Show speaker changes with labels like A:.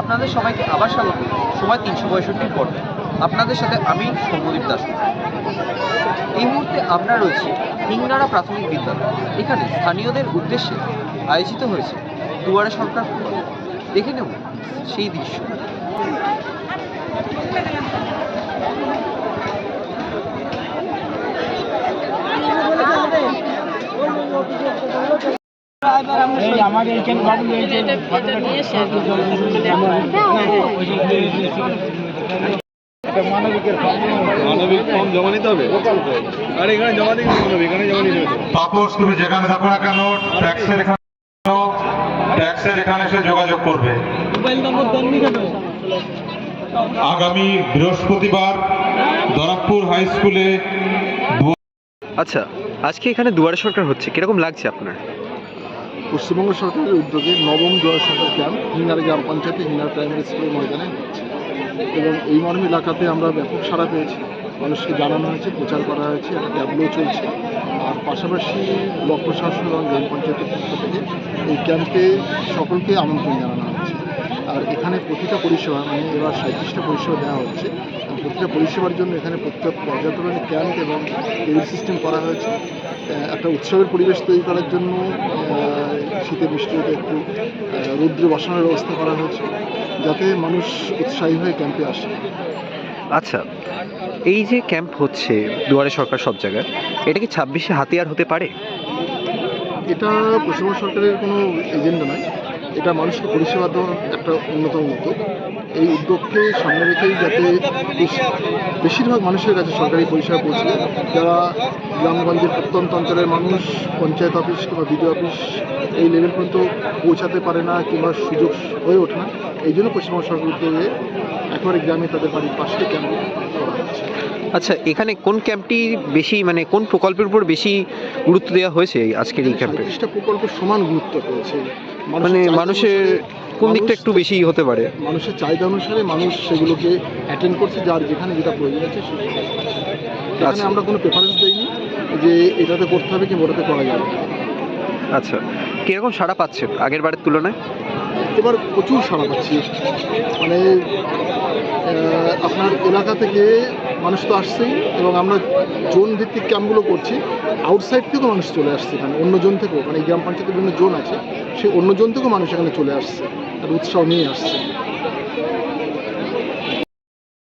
A: আপনাদের সবাইকে আবার স্বাগত। সময় তিনশো পঁয়ষট্টির পর। আপনাদের সাথে আমি সৌম্যদীপ দাস। এই মুহূর্তে আমরা রয়েছি হিংনাড়া প্রাথমিক বিদ্যালয়। এখানে স্থানীয়দের উদ্দেশ্যে আয়োজিত হয়েছে দুয়ারে সরকার দেখে নেব সেই দৃশ্য।
B: এই আমাকে এইখানে বাবু এই যে মানবিকের
C: মানবিক ফর্ম জমা নিতে হবে? আর এখানে জমা দিই মানবিক এখানে জমা নিতে হবে।
D: তাপস তুমি যেখানে থাকো না কেন ট্যাক্সের এখানে ট্যাক্সের এখানে এসে যোগাযোগ করবে।
B: মোবাইল নম্বর
D: আগামী বৃহস্পতিবার দরাকপুর হাই স্কুলে
A: আচ্ছা আজকে এখানে দুয়ারে সরকার হচ্ছে কীরকম লাগছে আপনার?
E: পশ্চিমবঙ্গ সরকারের উদ্যোগে নবম জোয়ার সরকার ক্যাম্প, হিঙ্গার গ্রাম পঞ্চায়েতে হিঙ্গার প্রাইমারি স্কুলের ময়দানে এবং এই মর্মে এলাকাতে আমরা ব্যাপক সাড়া পেয়েছি। মানুষকে জানানো হয়েছে, প্রচার করা হয়েছে, একটা ট্যাবলো চলছে। আর পাশাপাশি ব্লক প্রশাসন এবং গ্রাম পঞ্চায়েতের পক্ষ থেকে এই ক্যাম্পে সকলকে আমন্ত্রণ জানানো হচ্ছে। আর এখানে প্রতিটা পরিষেবা মানে এবার সাঁত্রিশটা পরিষেবা দেওয়া হচ্ছে প্রতিটা পরিষেবার জন্য এখানে প্রত্যেক পর্যাপ্ত ক্যাম্প এবং টেবিল সিস্টেম করা হয়েছে। একটা উৎসবের পরিবেশ তৈরি করার জন্য শীতে বৃষ্টিতে একটু রৌদ্রে বসানোর ব্যবস্থা করা হয়েছে যাতে মানুষ উৎসাহী হয়ে ক্যাম্পে আসে।
A: আচ্ছা এই যে ক্যাম্প হচ্ছে দুয়ারে সরকার সব জায়গায় এটা কি ছাব্বিশে হাতিয়ার হতে পারে?
E: এটা পশ্চিমবঙ্গ সরকারের কোনো এজেন্ডা নয়। এটা মানুষকে পরিষেবা দেওয়ার একটা অন্যতম উদ্যোগ। এই উদ্যোগকে সামনে রেখেই যাতে বেশ- বেশিরভাগ মানুষের কাছে সরকারি পরিষেবা পৌঁছে। যারা গ্রামগঞ্জের প্রত্যন্ত অঞ্চলের মানুষ পঞ্চায়েত অফিস কিংবা বিডিও অফিস এই লেভেল পর্যন্ত পৌঁছাতে পারে না কিংবা সুযোগ হয়ে ওঠে না। এই জন্য পশ্চিমবঙ্গ সরকার উদ্যোগে একেবারে গ্রামে তাদের বাড়ির পাশে ক্যাম্প করা হচ্ছে।
A: আচ্ছা এখানে কোন ক্যাম্পটি বেশি মানে কোন প্রকল্পের উপর বেশি গুরুত্ব দেওয়া হয়েছে আজকের এই ক্যাম্পে
E: প্রকল্প সমান গুরুত্ব পেয়েছে
A: মানে মানুষের কোন দিকটা একটু বেশি হতে পারে?
E: মানুষের চাহিদা অনুসারে মানুষ সেগুলোকে অ্যাটেন্ড করছে যার যেখানে যেটা প্রয়োজন আছে সেটা এখানে
A: আচ্ছা।
E: আমরা কোনো প্রেফারেন্স দেইনি যে এটাতে করতে হবে কি ওটাতে করা যাবে
A: আচ্ছা। কীরকম সাড়া পাচ্ছেন আগের বারের তুলনায়?
E: এবার প্রচুর সাড়া পাচ্ছি। মানে আপনার এলাকা থেকে মানুষ তো আসছেই এবং আমরা জোন ভিত্তিক ক্যাম্পগুলো করছি। আউটসাইড থেকেও মানুষ চলে আসছে এখানে অন্য জোন থেকেও। মানে গ্রাম পঞ্চায়েতের বিভিন্ন জোন আছে, সেই অন্য জোন থেকেও মানুষ এখানে চলে আসছে আর উৎসাহ নিয়ে আসছে।